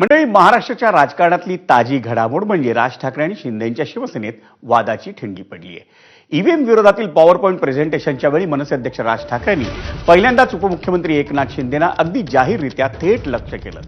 मंडळी महाराष्ट्राच्या राजकारणातली ताजी घडामोड म्हणजे राज ठाकरे आणि शिंदेच्या शिवसेनेत वादाची ठिणगी पडली आहे. ईव्हीएम विरोधातील पॉवर पॉईंट प्रेझेंटेशनच्या वेळी मनसे अध्यक्ष राज ठाकरेंनी पहिल्यांदाच उपमुख्यमंत्री एकनाथ शिंदेना अगदी जाहीररित्या थेट लक्ष केलं.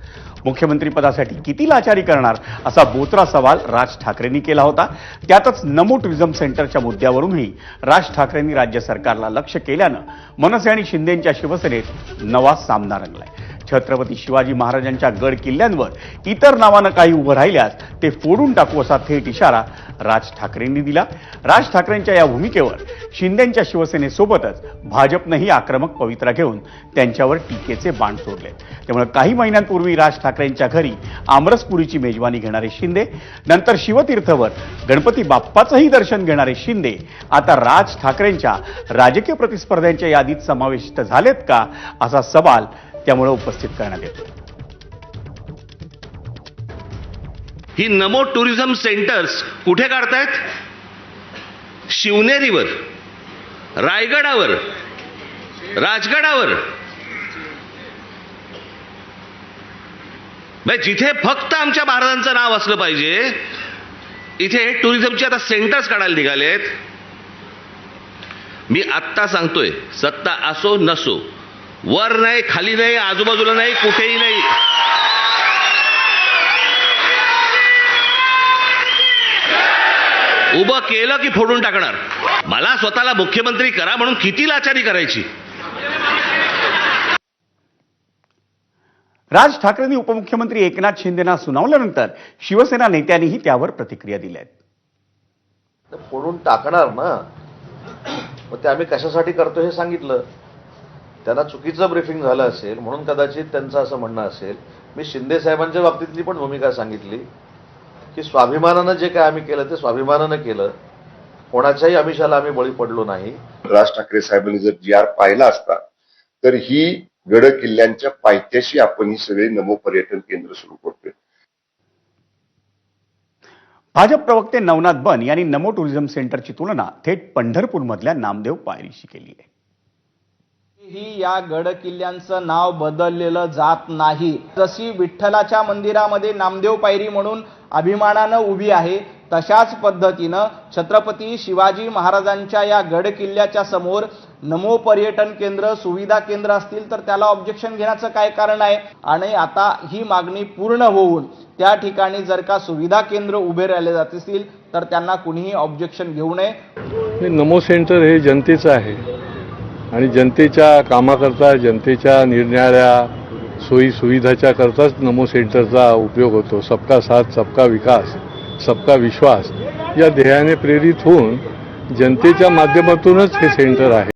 मुख्यमंत्रीपदासाठी किती लाचारी करणार असा बोचरा सवाल राज ठाकरेंनी केला होता. त्यातच नमो टुरिझम सेंटरच्या मुद्द्यावरूनही राज ठाकरेंनी राज्य सरकारला लक्ष केल्यानं मनसे आणि शिंदेच्या शिवसेनेत नवा सामना रंगलाय. छत्रपती शिवाजी महाराजांच्या गड किल्ल्यांवर इतर नावानं काही उभं राहिल्यास ते फोडून टाकू असा थेट इशारा राज ठाकरेंनी दिला. राज ठाकरेंच्या या भूमिकेवर शिंदेच्या शिवसेनेसोबतच भाजपनंही आक्रमक पवित्रा घेऊन त्यांच्यावर टीकेचे बाण सोडले. त्यामुळे काही महिन्यांपूर्वी राज ठाकरेंच्या घरी आमरसपुरीची मेजवानी घेणारे शिंदे नंतर शिवतीर्थवर गणपती बाप्पाचंही दर्शन घेणारे शिंदे आता राज ठाकरेंच्या राजकीय प्रतिस्पर्ध्यांच्या यादीत समाविष्ट झालेत का असा सवाल त्यामुळे उपस्थित करण्यात येतो. ही नमो टुरिझम सेंटर्स कुठे काढतायत? शिवनेरीवर रायगडावर राजगडावर. जिथे फक्त आमच्या महाराजांचं नाव असलं पाहिजे इथे टुरिझमचे आता सेंटर्स काढायला निघालेत. मी आत्ता सांगतोय सत्ता असो नसो वर नाही खाली नाही आजूबाजूला नाही कुठेही नाही. उभं केलं की फोडून टाकणार. मला स्वतःला मुख्यमंत्री करा म्हणून किती लाचारी करायची? राज ठाकरेंनी उपमुख्यमंत्री एकनाथ शिंदेना सुनावल्यानंतर शिवसेना नेत्यांनीही त्यावर प्रतिक्रिया दिल्या फोडून टाकणार ना? मग ते आम्ही कशासाठी करतो हे सांगितलं. त्यांना चुकीचं ब्रीफिंग झालं असेल म्हणून कदाचित त्यांचं असं म्हणणं असेल. मी शिंदे साहेबांच्या बाबतीतली पण भूमिका सांगितली की स्वाभिमानानं जे काय आम्ही केलं ते स्वाभिमानानं केलं. कोणाच्याही आमिषाला आम्ही बळी पडलो नाही. राज ठाकरे साहेबांनी जर जी आर पाहिला असता तर ही गड किल्ल्यांच्या पायथ्याशी आपण ही सगळी नमो पर्यटन केंद्र सुरू करतोय. भाजप प्रवक्ते नवनाथ बन यांनी नमो टुरिझम सेंटरची तुलना थेट पंढरपूरमधल्या नामदेव पायरीशी केली आहे. ही या गड किल्ल्यांचं नाव बदललेलं जात नाही. जशी विठ्ठलाच्या मंदिरामध्ये नामदेव पायरी म्हणून अभिमानानं उभी आहे तशाच पद्धतीनं छत्रपती शिवाजी महाराजांच्या या गड किल्ल्याच्या समोर नमो पर्यटन केंद्र सुविधा केंद्र असतील तर त्याला ऑब्जेक्शन घेण्याचं काय कारण आहे? आणि आता ही मागणी पूर्ण होऊन त्या ठिकाणी जर का सुविधा केंद्र उभे राहिले जात असतील तर त्यांना कुणीही ऑब्जेक्शन घेऊ नये. हे नमो सेंटर हे जनतेचं आहे. आणि जनतेच्या कामाकरता जनतेच्या निरनिराळ्या सोयी सुविधाच्या करताच नमो सेंटरचा उपयोग होतो. सबका साथ सबका विकास सबका विश्वास या ध्येयाने प्रेरित होऊन जनतेच्या माध्यमातूनच हे सेंटर आहे.